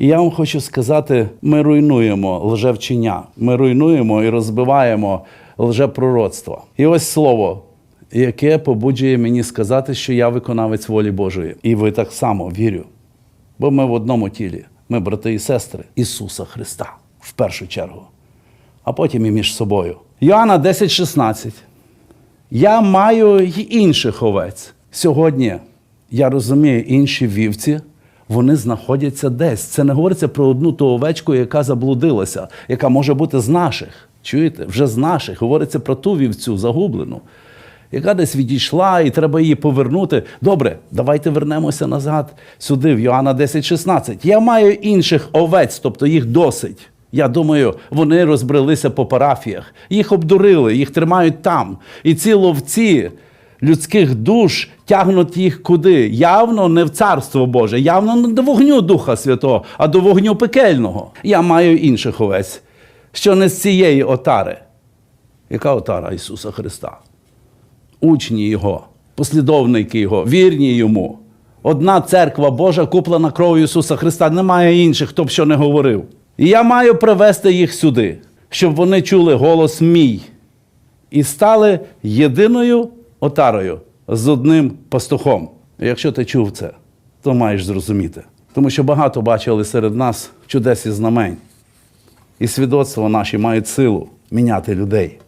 І я вам хочу сказати: ми руйнуємо лжевчення, ми руйнуємо і розбиваємо лжепророцтво. І ось слово, яке побуджує мені сказати, що я виконавець волі Божої. І ви так само вірю. Бо ми в одному тілі, ми брати і сестри Ісуса Христа в першу чергу, а потім і між собою. Йоанна 10,16. Я маю й інших овець. Сьогодні я розумію, інші вівці. Вони знаходяться десь. Це не говориться про одну ту овечку, яка заблудилася, яка може бути з наших. Чуєте? Вже з наших. Говориться про ту вівцю загублену, яка десь відійшла, і треба її повернути. Добре, давайте вернемося назад сюди, в Йоанна 10,16. Я маю інших овець, тобто їх досить. Я думаю, вони розбрелися по парафіях, їх обдурили, їх тримають там. І ці ловці людських душ тягнуть їх куди? Явно не в царство Боже, явно не до вогню Духа Святого, а до вогню пекельного. Я маю інших овець, що не з цієї отари. Яка отара Ісуса Христа? Учні Його, послідовники Його, вірні йому. Одна церква Божа куплена кров'ю Ісуса Христа, немає інших, хто б що не говорив. І я маю привести їх сюди, щоб вони чули голос мій і стали єдиною отарою з одним пастухом. Якщо ти чув це, то маєш зрозуміти. Тому що багато бачили серед нас чудес і знамень. І свідоцтва наші мають силу міняти людей.